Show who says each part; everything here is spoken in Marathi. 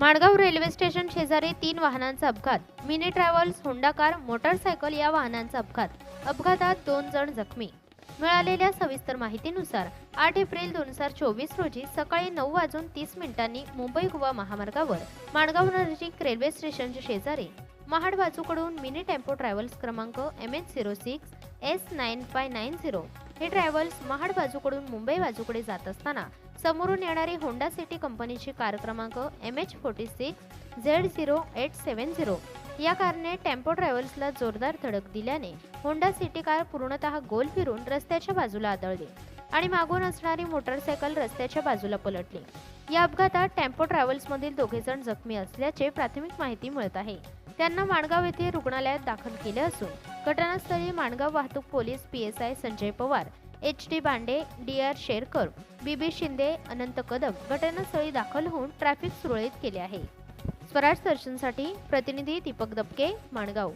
Speaker 1: माणगाव रेल्वे स्टेशन शेजारी तीन वाहनांचा अपघात. Mini travels Honda car motorcycle या वाहनांचा अपघात. अपघातात दोन जण जखमी. मिळालेल्या सविस्तर माहितीनुसार आठ एप्रिल दोन हजार चोवीस रोजी सकाळी नऊ वाजून तीस मिनिटांनी मुंबई गोवा महामार्गावर माणगाव नजीक रेल्वे स्टेशनच्या शेजारी महाड बाजूकडून मिनी टेम्पो ट्रॅव्हल्स क्रमांक M H zero six S nine five nine zero हे ट्रॅव्हल्स महाड बाजूकडून मुंबई बाजूकडे जात असताना समोरून येणारी होंडा सिटी कंपनीची कार क्रमांक M H forty six Z zero eight seven zero या कारने टेम्पो ट्रॅव्हल्सला जोरदार धडक दिल्याने होंडा सिटी कार पूर्णतः गोल फिरून रस्त्याच्या बाजूला आदळली आणि मागून असणारी मोटारसायकल रस्त्याच्या बाजूला पलटली. या अपघातात टेम्पो ट्रॅव्हल्समधील दोघे जण जखमी असल्याचे प्राथमिक माहिती मिळत आहे. त्यांना माणगाव येथे रुग्णालयात दाखल केले असून घटनास्थळी माणगाव वाहतूक police P S I Sanjay Pawar H D Bande D R Sherkar B B Shinde Anant Kadam घटनास्थळी दाखल होऊन ट्रॅफिक सुरळीत केले आहे. स्वराज दर्शनसाठी प्रतिनिधी दीपक दबके माणगाव.